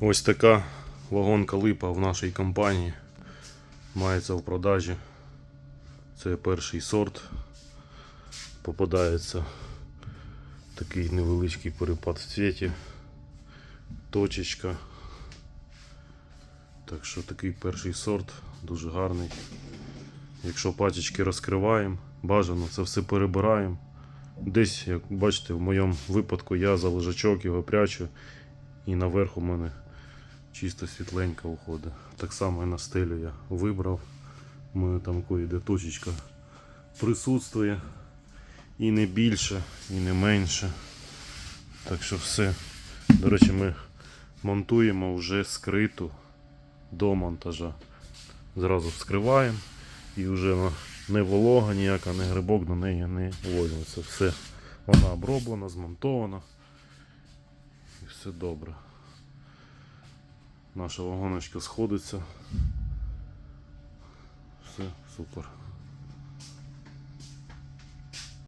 Ось така вагонка липа в нашій компанії. Мається в продажі. Це перший сорт. Попадається такий невеличкий перепад в цвіті. Точечка. Так що такий перший сорт, дуже гарний. Якщо пачечки розкриваємо, бажано це все перебираємо. Десь, як бачите, в моєму випадку я за лежачок його прячу і наверх у мене чисто світленько уходить. Так само і на стелю я вибрав. У мене там кое-де точечка присутствує. І не більше, і не менше. Так що все. До речі, ми монтуємо вже скриту до монтажа. Зразу вскриваємо і вже не волога ніяка, не грибок до неї не возьметься. Все. Вона оброблена, змонтована. І все добре. Наша вагоночка сходиться. Все супер.